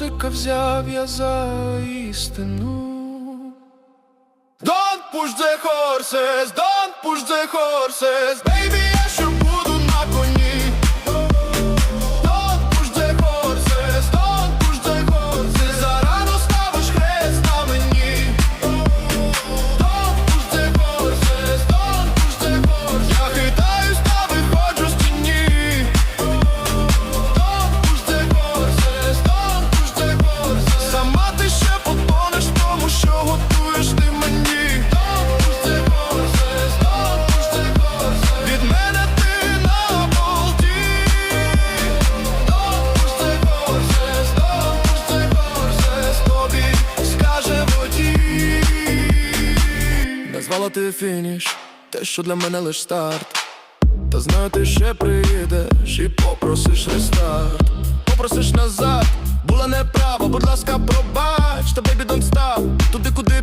взяв я за істину. Don't push the horses, don't push the horses, baby, Назвала ти фініш, те, що для мене лиш старт. Та знаю, ти ще приїдеш і попросиш рестарт Попросиш назад, була неправа, будь ласка, пробач Та бейбі don't stop, туди, куди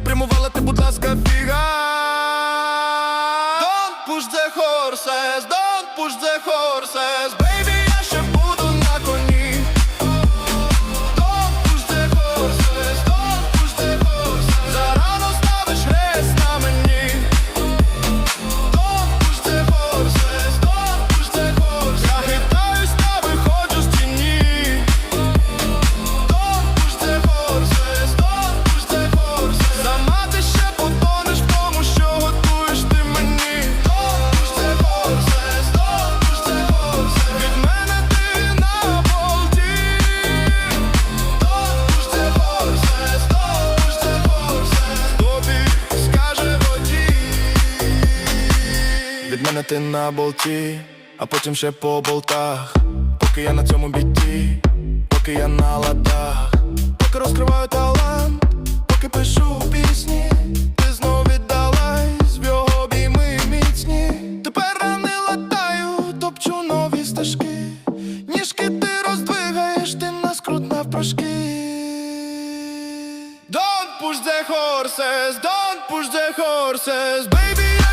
водій ти на болті, а потім ще по болтах. Поки я на цьому біті, поки я на ладах. Поки розкриваю талант, поки пишу пісні Ти знов віддалась в обійми міцні. Тепер рани латаю, топчу нові стежки. Ніжки ти роздвигаєш, ти нас крут навпрошки. Don't push the horses, don't push the horses, baby,